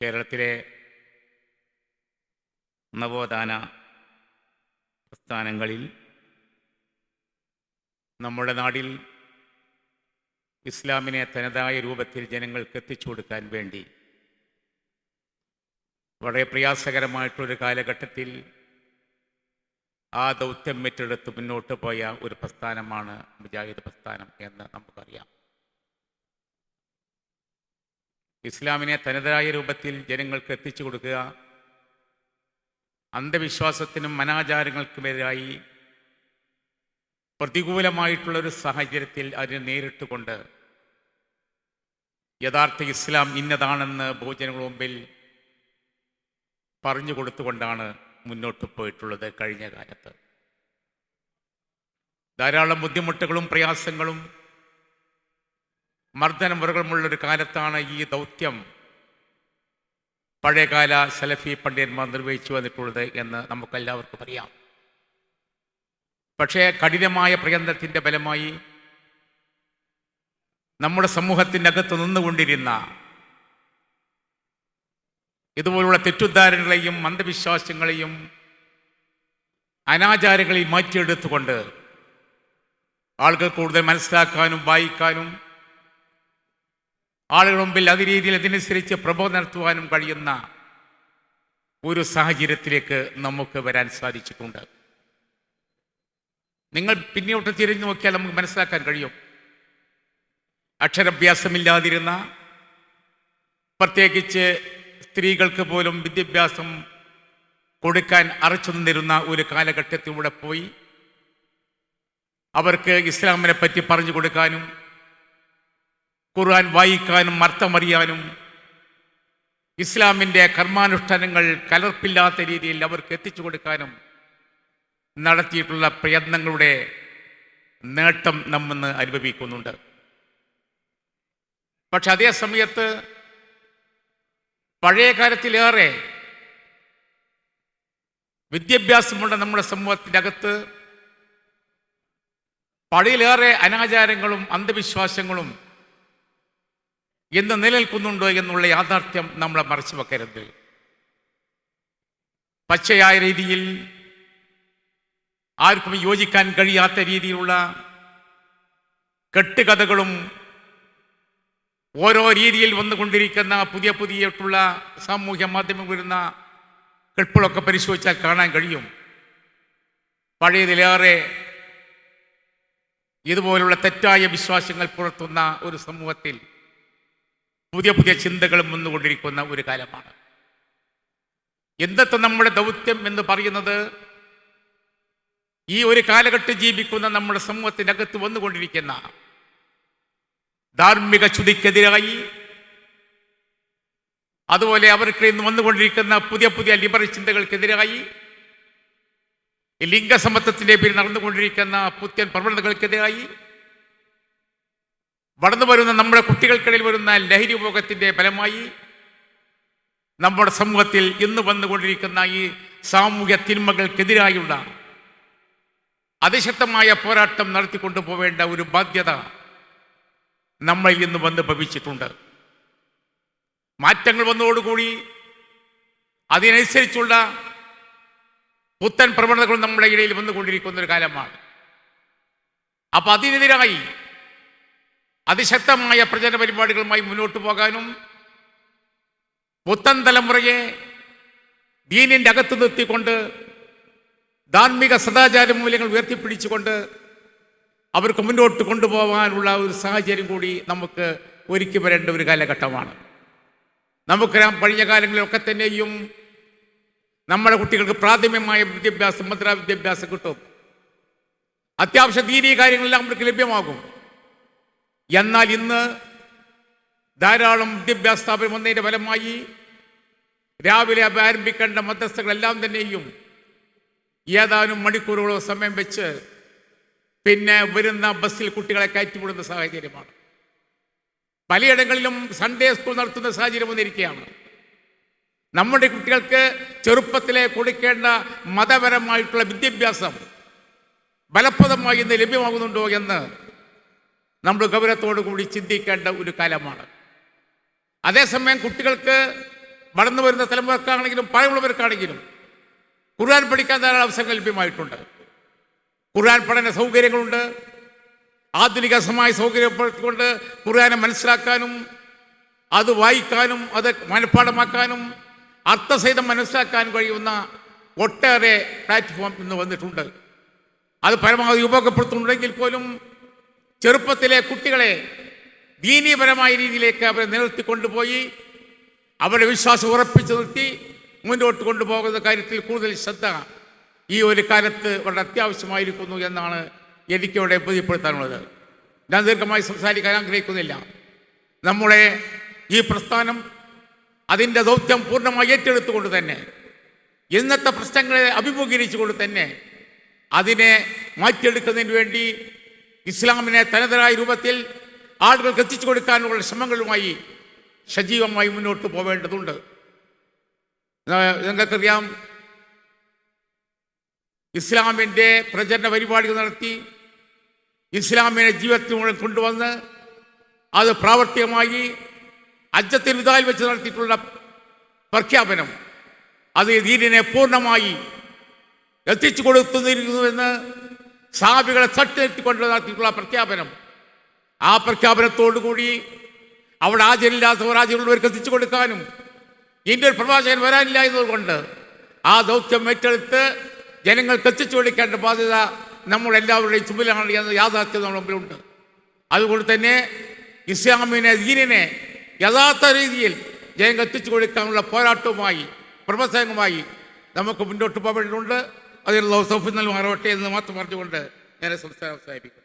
കേരളത്തിലെ നവോത്ഥാന പ്രസ്ഥാനങ്ങളിൽ നമ്മുടെ നാടിൽ ഇസ്ലാമിനെ തനതായ രൂപത്തിൽ ജനങ്ങൾക്ക് എത്തിച്ചു കൊടുക്കാൻ വേണ്ടി വളരെ പ്രയാസകരമായിട്ടൊരു കാലഘട്ടത്തിൽ ആ ദൗത്യം ഏറ്റെടുത്ത് മുന്നോട്ട് പോയ ഒരു പ്രസ്ഥാനമാണ് മുജാഹിദ് പ്രസ്ഥാനം എന്ന് നമുക്കറിയാം. ഇസ്ലാമിനെ തനതായ രൂപത്തിൽ ജനങ്ങൾക്ക് എത്തിച്ചു കൊടുക്കുക. അന്ധവിശ്വാസത്തിനും അനാചാരങ്ങൾക്കുമെതിരായി പ്രതികൂലമായിട്ടുള്ളൊരു സാഹചര്യത്തിൽ അതിനെ നേരിട്ടുകൊണ്ട് യഥാർത്ഥ ഇസ്ലാം ഇന്നതാണെന്ന് ഭോജനങ്ങൾ മുമ്പിൽ പറഞ്ഞു കൊടുത്തുകൊണ്ടാണ് മുന്നോട്ട് പോയിട്ടുള്ളത് കഴിഞ്ഞ കാലത്ത്. ധാരാളം ബുദ്ധിമുട്ടുകളും പ്രയാസങ്ങളും മർദ്ദനമുറകളുമുള്ളൊരു കാലത്താണ് ഈ ദൗത്യം. പഴയകാല സലഫി പണ്ഡിതന്മാർ നിർവഹിച്ചു വന്നിട്ടുള്ളത് എന്ന് നമുക്കെല്ലാവർക്കും അറിയാം. പക്ഷേ കഠിനമായ പ്രയത്നത്തിന്റെ ഫലമായി നമ്മുടെ സമൂഹത്തിന്റെ അകത്ത് നിന്നുകൊണ്ടിരുന്ന ഇതുപോലുള്ള തെറ്റുദ്ധാരണകളെയും അന്ധവിശ്വാസങ്ങളെയും അനാചാരങ്ങളെയും മാറ്റിയെടുത്തുകൊണ്ട് ആളുകൾ കൂടുതൽ മനസ്സിലാക്കാനും വായിക്കാനും ആളുകൾ മുമ്പിൽ അത് രീതിയിൽ അതിനനുസരിച്ച് പ്രബോധനം നടത്തുവാനും കഴിയുന്ന ഒരു സാഹചര്യത്തിലേക്ക് നമുക്ക് വരാൻ സാധിച്ചിട്ടുണ്ട്. നിങ്ങൾ പിന്നോട്ട് തിരിഞ്ഞു നോക്കിയാൽ നമുക്ക് മനസ്സിലാക്കാൻ കഴിയും. അക്ഷരാഭ്യാസമില്ലാതിരുന്ന പ്രത്യേകിച്ച് സ്ത്രീകൾക്ക് പോലും വിദ്യാഭ്യാസം കൊടുക്കാൻ അറച്ചു നിന്നിരുന്ന ഒരു കാലഘട്ടത്തിലൂടെ പോയി. അവർക്ക് ഇസ്ലാമിനെ പറ്റി പറഞ്ഞു കൊടുക്കാനും ഖുർആൻ വായിക്കാനും അർത്ഥമറിയാനും ഇസ്ലാമിന്റെ കർമാനുഷ്ഠാനങ്ങൾ കലർപ്പില്ലാത്ത രീതിയിൽ അവർക്ക് എത്തിച്ചു കൊടുക്കാനും നടത്തിയിട്ടുള്ള പ്രയത്നങ്ങളുടെ നേട്ടം നമ്മെന്ന് അനുഭവിക്കുന്നുണ്ട്. പക്ഷെ അതേ സമയത്ത് പഴയ കാലത്തിലേറെ വിദ്യാഭ്യാസമുള്ള നമ്മുടെ സമൂഹത്തിന്റെ അകത്ത് പഴയിലേറെ അനാചാരങ്ങളും അന്ധവിശ്വാസങ്ങളും എന്ന് നിലനിൽക്കുന്നുണ്ടോ എന്നുള്ള യാഥാർത്ഥ്യം നമ്മളെ മറച്ചു വെക്കരുത്. പച്ചയായ രീതിയിൽ ആർക്കും യോജിക്കാൻ കഴിയാത്ത രീതിയിലുള്ള കെട്ടുകഥകളും ഓരോ രീതിയിൽ വന്നുകൊണ്ടിരിക്കുന്ന പുതിയ പുതിയിട്ടുള്ള സാമൂഹ്യ മാധ്യമം വരുന്ന കെട്ടുകളൊക്കെ പരിശോധിച്ചാൽ കാണാൻ കഴിയും. പഴയതിലേറെ ഇതുപോലുള്ള തെറ്റായ വിശ്വാസങ്ങൾ പുലർത്തുന്ന ഒരു സമൂഹത്തിൽ പുതിയ പുതിയ ചിന്തകളും വന്നുകൊണ്ടിരിക്കുന്ന ഒരു കാലമാണ്. എന്തൊക്കെ നമ്മുടെ ദൗത്യം എന്ന് പറയുന്നത്? ഈ ഒരു കാലഘട്ടം ജീവിക്കുന്ന നമ്മുടെ സമൂഹത്തിനകത്ത് വന്നുകൊണ്ടിരിക്കുന്ന ധാർമ്മിക ചുതിക്കെതിരായി അതുപോലെ അവർക്ക് ഇന്ന് വന്നുകൊണ്ടിരിക്കുന്ന പുതിയ പുതിയ ലിബറൽ ചിന്തകൾക്കെതിരായി ലിംഗസമത്വത്തിന്റെ പേരിൽ നടന്നുകൊണ്ടിരിക്കുന്ന പുത്യൻ പ്രവണതകൾക്കെതിരായി വളർന്നു വരുന്ന നമ്മുടെ കുട്ടികൾക്കിടയിൽ വരുന്ന ലഹരി ഉപയോഗത്തിന്റെ ഫലമായി നമ്മുടെ സമൂഹത്തിൽ ഇന്ന് വന്നുകൊണ്ടിരിക്കുന്ന ഈ സാമൂഹ്യ തിന്മകൾക്കെതിരായുള്ള അതിശക്തമായ പോരാട്ടം നടത്തിക്കൊണ്ടു പോവേണ്ട ഒരു ബാധ്യത നമ്മൾ ഇന്ന് വന്ന് ഭവിച്ചിട്ടുണ്ട്. മാറ്റങ്ങൾ വന്നതോടുകൂടി അതിനനുസരിച്ചുള്ള പുത്തൻ പ്രവണതകൾ നമ്മുടെ ഇടയിൽ വന്നുകൊണ്ടിരിക്കുന്ന ഒരു കാലമാണ്. അപ്പൊ അതിനെതിരായി അതിശക്തമായ പ്രചരണ പരിപാടികളുമായി മുന്നോട്ട് പോകാനും പുത്തൻ തലമുറയെ ദീനിന്റെ അകത്ത് നിർത്തിക്കൊണ്ട് ധാർമ്മിക സദാചാര മൂല്യങ്ങൾ ഉയർത്തിപ്പിടിച്ചുകൊണ്ട് അവർക്ക് മുന്നോട്ട് കൊണ്ടുപോകാനുള്ള ഒരു സാഹചര്യം കൂടി നമുക്ക് ഒരുക്കി വരേണ്ട ഒരു കാലഘട്ടമാണ്. നമുക്കറിയാം കഴിഞ്ഞ കാലങ്ങളിലൊക്കെ തന്നെയും നമ്മുടെ കുട്ടികൾക്ക് പ്രാഥമികമായ വിദ്യാഭ്യാസം മുദ്രാ വിദ്യാഭ്യാസം കിട്ടും. അത്യാവശ്യ ദീനീ കാര്യങ്ങളെല്ലാം അവർക്ക് ലഭ്യമാകും. എന്നാൽ ഇന്ന് ധാരാളം വിദ്യാഭ്യാസ സ്ഥാപനം വന്നതിന്റെ ഫലമായി രാവിലെ ആരംഭിക്കേണ്ട മധ്യസ്ഥകളെല്ലാം തന്നെയും ഏതാനും മണിക്കൂറുകളോ സമയം വെച്ച് പിന്നെ വരുന്ന ബസ്സിൽ കുട്ടികളെ കയറ്റിവിടുന്ന സാഹചര്യമാണ്. പലയിടങ്ങളിലും സൺഡേ സ്കൂൾ നടത്തുന്ന സാഹചര്യം വന്നിരിക്കുകയാണ്. നമ്മുടെ കുട്ടികൾക്ക് ചെറുപ്പത്തിലെ കൊടുക്കേണ്ട മതപരമായിട്ടുള്ള വിദ്യാഭ്യാസം ഫലപ്രദമായി ഇന്ന് ലഭ്യമാകുന്നുണ്ടോ എന്ന് നമ്മൾ ഗൗരവത്തോടു കൂടി ചിന്തിക്കേണ്ട ഒരു കാലമാണ്. അതേസമയം കുട്ടികൾക്ക് വളർന്നു വരുന്ന തലമുറക്കാണെങ്കിലും പ്രായമുള്ളവർക്കാണെങ്കിലും ഖുർആൻ പഠിക്കാൻ ധാരാളം അവസരങ്ങൾ ലഭ്യമായിട്ടുണ്ട്. ഖുർആൻ പഠന സൗകര്യങ്ങളുണ്ട്. ആധുനിക ആധുനികസമായ സൗകര്യപ്പെടുത്തിക്കൊണ്ട് ഖുർആനെ മനസ്സിലാക്കാനും അത് വായിക്കാനും അത് മനഃപ്പാടമാക്കാനും അർത്ഥസഹിതം മനസ്സിലാക്കാനും കഴിയുന്ന ഒട്ടേറെ പ്ലാറ്റ്ഫോം ഇന്ന് വന്നിട്ടുണ്ട്. അത് പരമാവധി ഉപയോഗപ്പെടുത്തുന്നുണ്ടെങ്കിൽ പോലും ചെറുപ്പത്തിലെ കുട്ടികളെ ദീനീപരമായ രീതിയിലേക്ക് അവരെ നിലനിർത്തി കൊണ്ടുപോയി അവരുടെ വിശ്വാസം ഉറപ്പിച്ചു നിർത്തി മുന്നോട്ട് കൊണ്ടുപോകുന്ന കാര്യത്തിൽ കൂടുതൽ ശ്രദ്ധ ഈ ഒരു കാലത്ത് വളരെ അത്യാവശ്യമായിരിക്കുന്നു എന്നാണ് എനിക്കിവിടെ ബോധ്യപ്പെടുത്താനുള്ളത്. ഞാൻ ദീർഘമായി സംസാരിക്കാൻ ആഗ്രഹിക്കുന്നില്ല. നമ്മുടെ ഈ പ്രസ്ഥാനം അതിന്റെ ദൗത്യം പൂർണമായി ഏറ്റെടുത്തുകൊണ്ട് തന്നെ ഇന്നത്തെ പ്രശ്നങ്ങളെ അഭിമുഖീകരിച്ചുകൊണ്ട് തന്നെ അതിനെ മാറ്റിയെടുക്കുന്നതിന് വേണ്ടി ഇസ്ലാമിനെ തനതരായ രൂപത്തിൽ ആളുകൾക്ക് എത്തിച്ചു കൊടുക്കാനുള്ള ശ്രമങ്ങളുമായി സജീവമായി മുന്നോട്ട് പോവേണ്ടതുണ്ട്. നിങ്ങൾക്കറിയാം ഇസ്ലാമിന്റെ പ്രചരണ പരിപാടികൾ നടത്തി ഇസ്ലാമിനെ ജീവിതത്തിനുള്ളിൽ കൊണ്ടുവന്ന് അത് പ്രാവർത്തികമായി അജ്ജത്തിൽ വിതാൽ വെച്ച് നടത്തിയിട്ടുള്ള പ്രഖ്യാപനം അത് ദീനിനെ പൂർണമായി എത്തിച്ചു കൊടുത്തിരിക്കുന്നുവെന്ന് സാബികളെ തട്ടിനെത്തിക്കൊണ്ട് നടത്തിയിട്ടുള്ള പ്രഖ്യാപനം. ആ പ്രഖ്യാപനത്തോടുകൂടി അവിടെ ആചരില്ലാത്ത ആചരണമുള്ളവർക്ക് എത്തിച്ചു കൊടുക്കാനും ഇന്ത്യൻ പ്രവാചകൻ വരാനില്ല എന്നതുകൊണ്ട് ആ ദൗത്യം ഏറ്റെടുത്ത് ജനങ്ങൾക്ക് എത്തിച്ചു കൊടുക്കേണ്ട ബാധ്യത നമ്മളെല്ലാവരുടെയും ചുമലാണ് എന്ന യാഥാർത്ഥ്യം നമ്മുടെ മുമ്പിലുണ്ട്. അതുകൊണ്ട് തന്നെ ഇസ്ലാമിനെ ദീനിനെ യഥാർത്ഥ രീതിയിൽ ജനങ്ങൾ എത്തിച്ചു കൊടുക്കാനുള്ള പോരാട്ടവുമായി പ്രവർത്തനവുമായി നമുക്ക് മുന്നോട്ട് പോകേണ്ടതുണ്ട്. അതിനുള്ള സൗഫി നൽകുമാറോട്ടെ എന്ന് മാത്രം പറഞ്ഞുകൊണ്ട് ഞാൻ സംസ്ഥാനം അവസാനിപ്പിക്കുന്നു.